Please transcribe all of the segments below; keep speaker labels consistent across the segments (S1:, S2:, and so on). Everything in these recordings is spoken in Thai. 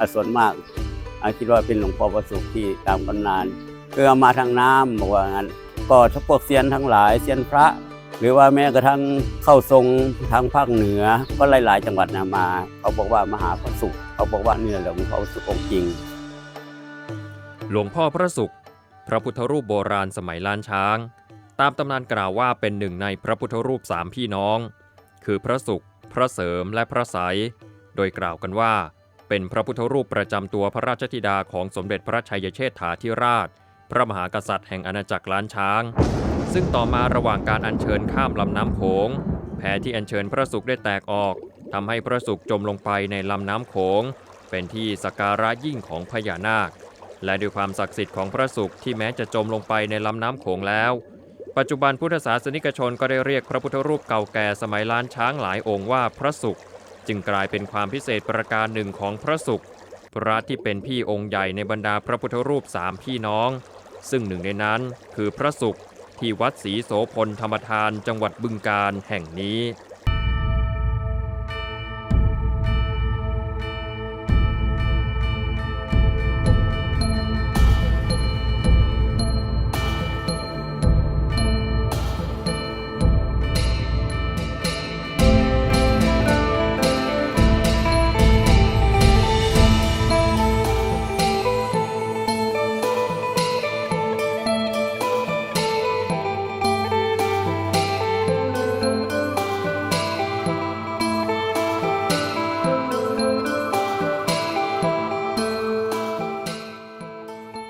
S1: อส่วนมากอะคิดว่าเป็นหลวงพ่อประสุขที่ตามกันนานคือเอามาทางน้ำบอกว่างั้นก็ถ้าพวกเซียนทั้งหลายเซียนพระ หรือว่าแม้กระทั่งเข้าทรงทางภาคเหนือ ก็หลาย ๆ จังหวัดนะมา เขาบอกว่ามหาพระสุขเขาบอกว่าเนี่ยแหละหลวงพ่อประสุของค์จริง
S2: หลวงพ่อพระศุกร์พระพุทธรูปโบราณสมัยล้านช้าง ตามตำนานกล่าวว่าเป็นหนึ่งในพระพุทธรูปสามพี่น้อง คือพระศุกร์พระเสริมและพระไสยโดยกล่าวกันว่า เป็นพระพุทธรูปประจำตัวพระราชธิดาของสมเด็จพระชัยเชษฐาธิราช พระมหากษัตริย์แห่งอาณาจักรล้านช้าง ซึ่งต่อมาระหว่างการอัญเชิญข้ามลำน้ำโขงแพที่อัญเชิญพระศุกร์ได้แตกออกทำให้พระศุกร์จมลงไปในลำน้ำโขง เป็นที่สักการะยิ่งของพญานาค และด้วยความศักดิ์สิทธิ์ของพระศุกร์ที่แม้จะจมลงไปในลำน้ำโขงแล้ว ปัจจุบันพุทธศาสนิกชนก็ได้เรียกพระพุทธรูปเก่าแก่สมัยล้านช้างหลายองค์ว่าพระศุกร์ จึงกลายเป็นความพิเศษประการหนึ่งของพระสุข พระที่เป็นพี่องค์ใหญ่ในบรรดาพระพุทธรูปสามพี่น้อง ซึ่งหนึ่งในนั้นคือพระสุขที่วัดศรีโสพลธรรมทานจังหวัดบึงการแห่งนี้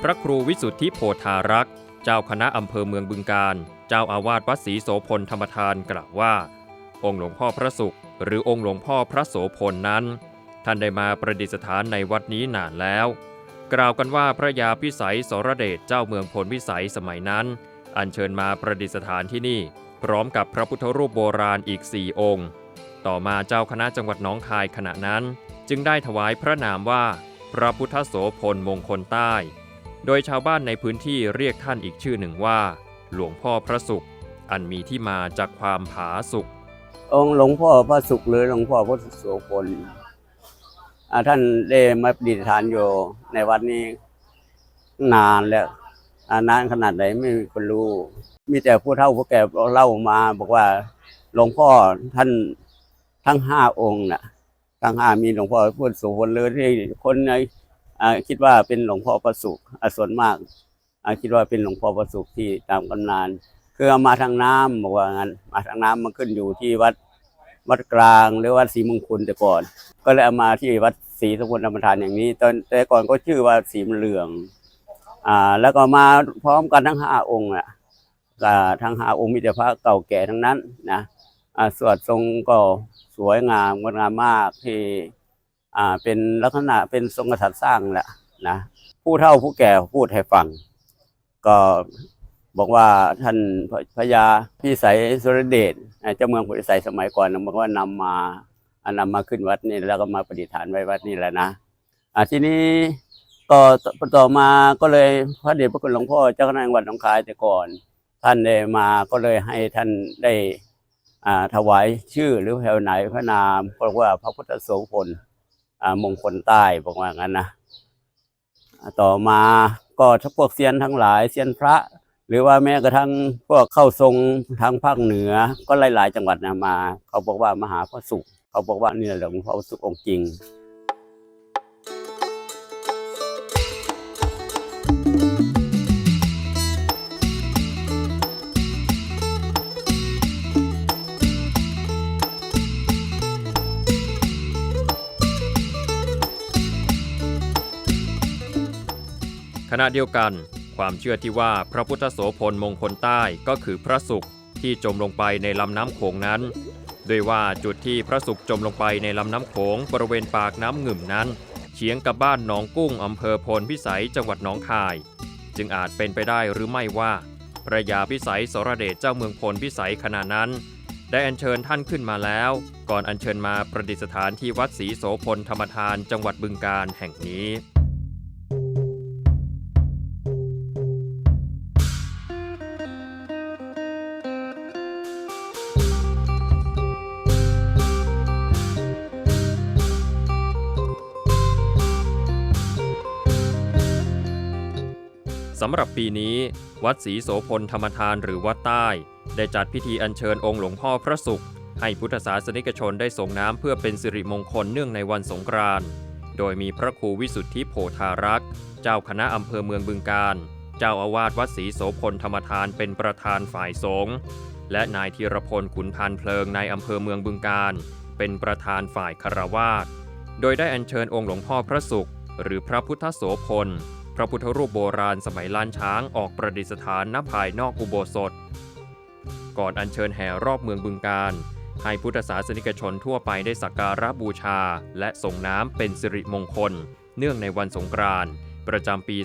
S2: ระครูวิสุทธิโพธารักษ์ เจ้าคณะอำเภอเมืองบึงการ เจ้าอาวาสวัดศรีโสพลธรรมทานกล่าวว่า องค์หลวงพ่อพระศุกร์หรือองค์หลวงพ่อพระโสพลนั้น ท่านได้มาประดิษฐานในวัดนี้นานแล้ว กล่าวกันว่าพระยาพิสัยสรเดชเจ้าเมืองพลวิสัยสมัยนั้น อัญเชิญมาประดิษฐานที่นี่ พร้อมกับพระพุทธรูปโบราณอีกสี่องค์ ต่อมาเจ้าคณะจังหวัดหนองคายขณะนั้น จึงได้ถวายพระนามว่าพระพุทธโสพลมงคลใต้ โดยชาวบ้านในพื้นที่เรียกท่านอีกชื่อหนึ่งว่า หลวงพ่อพระศุกร์อันมีที่มาจากความผาสุก
S1: องค์หลวงพ่อพระสุขหรือหลวงพ่อพระโสพลอ่าท่านได้มาประดิฐานอยู่ในวัดนี้นานแล้วอานานขนาดไหนไม่มีคนรู้ มีแต่ผู้เฒ่าผู้แก่เล่ามา บอกว่าหลวงพ่อท่านทั้งห้าองค์น่ะ ทั้งห้ามีหลวงพ่อพุทธโสพลเลยที่คนใน คิดว่าเป็นหลวงพ่อประสุขอะส่วนมากคิดว่าเป็นหลวงพ่อประสุขที่ตามกันนานคือเอามาทางน้ำบอกว่างั้นมาทางน้ำมันขึ้นอยู่ที่วัดวัดกลางหรือวัดศรีมงคลแต่ก่อน ก็เลยเอามาที่วัดศรีสมบูรธรรมทานอย่างนี้ ตอนแต่ก่อนก็ชื่อว่าศรีมเหลือง อ่า แล้วก็มาพร้อมกันทั้งห้าองค์อะทั้งห้าองค์มีแต่พระเก่าแก่ทั้งนั้นนะอ่าสวดทรงก็สวยงามงดงามมากที่ อ่าเป็นลักษณะเป็นทรงกษัตริย์สร้างแหละนะผู้เฒ่าผู้แก่พูดให้ฟัง ก็บอกว่าท่านพญาพิสัยสุรเดชเจ้าเมืองพิสัยสมัยก่อนบอกว่านำมาอ่านำมาขึ้นวัดนี่แล้วก็มาประดิฐานไว้วัดนี่แหละนะอ่าทีนี้ก็ต่อต่อมาก็เลยพระเดชพระคุณหลวงพ่อเจ้าคณะจังหวัดหนองคายแต่ก่อน ท่านได้มาก็เลยให้ท่านได้อ่าถวายชื่อหรือแถวไหนพระนามบอกว่าพระพุทธโสพล มงคลใต้บอกว่างั้นนะต่อมาก็ถ้าพวกเซียนทั้งหลายเซียนพระ หรือว่าแม้กระทั่งพวกเข้าทรงทางภาคเหนือก็หลาย ๆ จังหวัดนะมา เขาบอกว่ามหาพระสุข เขาบอกว่าเนี่ยแหละหลวงพ่อสุของค์จริง
S2: ณะเดียวกัน ความเชื่อที่ว่าพระพุทธโสพลมงคลใต้ก็คือพระศุกร์ที่จมลงไปในลำน้ำโขงนั้นโดยว่าจุดที่พระศุกร์จมลงไปในลำน้ำโขงบริเวณปากน้ำหงึ่มนั้นเฉียงกับบ้านหนองกุ้งอำเภอพนพิสัยจังหวัดหนองคาย จึงอาจเป็นไปได้หรือไม่ว่าพระยาพิสัยสรเดชเจ้าเมืองพลพิสัยขณะนั้น ได้อัญเชิญท่านขึ้นมาแล้ว ก่อนอัญเชิญมาประดิษฐานที่วัดศรีโสพลธรรมทานจังหวัดบึงกาฬแห่งนี้ำหรับปีนี้ วัดศรีโสพลธรรมทานหรือวัดใต้ ได้จัดพิธีอัญเชิญองค์หลวงพ่อพระศุกร์ให้พุทธศาสนิกชนได้ส่งน้ำเพื่อเป็นสิริมงคลเนื่องในวันสงกรานต์โดยมีพระครูวิสุทธิโพธารักษ์เจ้าคณะอำเภอเมืองบึงการ เจ้าอาวาสวัดศรีโสพลธรรมทานเป็นประธานฝ่ายสงฆ์และนายธีรพลขุนพันเพลิงในอำเภอเมืองบึงการ เป็นประธานฝ่ายคารวาสโดยได้อัญเชิญองค์หลวงพ่อพระศุกร์หรือพระพุทธโสพล ระพุทธรูปโบราณสมัยล้านช้างออกประดิษฐานณภายนอกอุโบสถ ก่อนอัญเชิญแห่รอบเมืองบึงการ ให้พุทธศาสนิกชนทั่วไปได้สักการะบูชา และส่งน้ำเป็นสิริมงคล เนื่องในวันสงกรานต์ประจำปี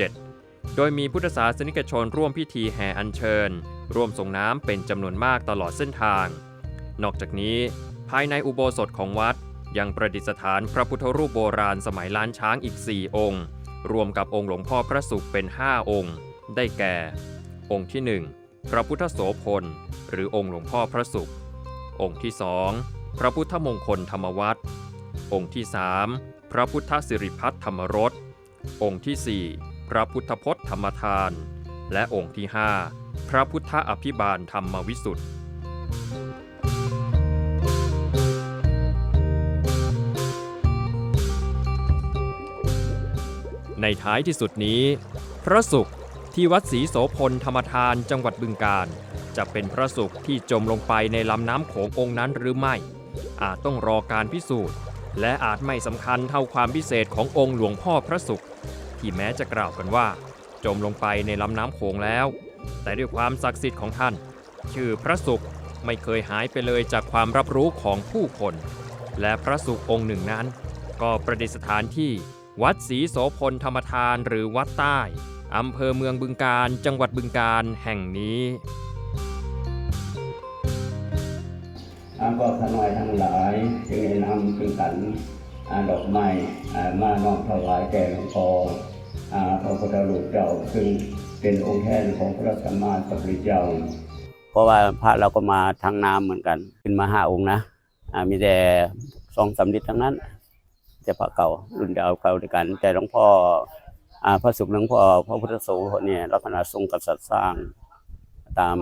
S2: 2567 โดยมีพุทธศาสนิกชนร่วมพิธีแห่อัญเชิญ ร่วมส่งน้ำเป็นจำนวนมากตลอดเส้นทาง นอกจากนี้ ภายในอุโบสถของวัด ยังประดิษฐานพระพุทธรูปโบราณสมัยล้านช้างอีก 4 องค์ รวมกับองค์หลวงพ่อพระศุกร์เป็น 5 องค์ ได้แก่ องค์ที่ 1 พระพุทธโสพล หรือองค์หลวงพ่อพระศุกร์องค์ที่ 2 พระพุทธมงคลธรรมวัตรองค์ที่ 3 พระพุทธสิริพัฒธรรมรสองค์ทีสี่4 พระพุทธพจน์ธรรมทาน และองค์ที่ 5 พระพุทธอภิบาลธรรมวิสุทธิ์ ในท้ายที่สุดนี้ พระศุกร์ที่วัดศรีโสพลธรรมทานจังหวัดบึงการ จะเป็นพระศุกร์ที่จมลงไปในลำน้ำโขงองค์นั้นหรือไม่ อาจต้องรอการพิสูจน์ และอาจไม่สำคัญเท่าความพิเศษขององค์หลวงพ่อพระศุกร์ที่แม้จะกล่าวกันว่า จมลงไปในลำน้ำโขงแล้ว แต่ด้วยความศักดิ์สิทธิ์ของท่าน ชื่อพระศุกร์ไม่เคยหายไปเลยจากความรับรู้ของผู้คน และพระศุกร์องค์หนึ่งนั้น ก็ประดิษฐานที่ วัดศรีโสพลธรรมทานหรือวัดใต้อำเภอเมืองบึงการ จังหวัดบึงการแห่งนี้
S1: อันก็ขน้อยทั้งหลายจึงได้นำขึ้นกันอ่าดอกไม้อ่ามานอบถวายแก่หลวงพ่ออ่าพระพุทธรูปเจ้าซึ่งเป็นองค์แทนของพระสัมมาสัมพุทธเจ้า เพราะว่าพระเราก็มาทางน้ำเหมือนกัน ขึ้นมาห้าองค์นะอ่ามีแต่สองสำลิดทั้งนั้น จะพระเก่ารุ่นเดียวเก่าด้วยกัน แต่หลวงพ่ออาพระสุขหลวงพ่อพระพุทธโสเนี่ยลักษณะทรงกษัตริย์สร้างตาม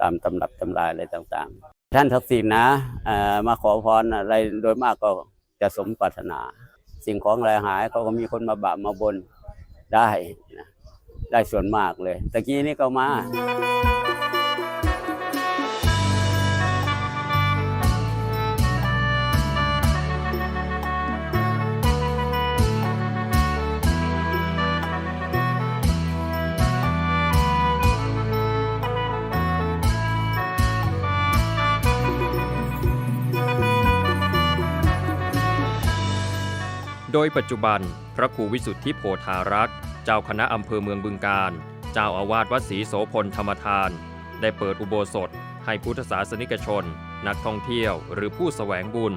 S1: ตามตำรับตำรายอะไรต่างๆ ท่านทักษิณนะมาขอพรอะไรโดยมากก็จะสมปรารถนา สิ่งของอะไรหายเขาก็มีคนมาบะมาบนได้นะได้ส่วนมากเลยตะกี้นี่ก็มา
S2: โดยปัจจุบันพระครูวิสุทธิโพธารักษ์เจ้าคณะอำเภอเมืองบึงการ เจ้าอาวาสวัดศรีโสพลธรรมทาน ได้เปิดอุโบสถ ให้พุทธศาสนิกชน นักท่องเที่ยวหรือผู้แสวงบุญ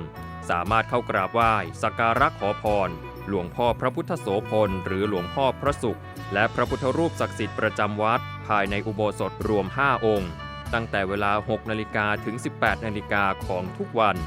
S2: สามารถเข้ากราบไหว้สักการะขอพร หลวงพ่อพระพุทธโสพลหรือหลวงพ่อพระศุกร์และพระพุทธรูปศักดิ์สิทธิ์ประจำวัด ภายในอุโบสถรวม 5 องค์ ตั้งแต่เวลา 6 นาฬิกาถึง 18 นาฬิกาของทุกวัน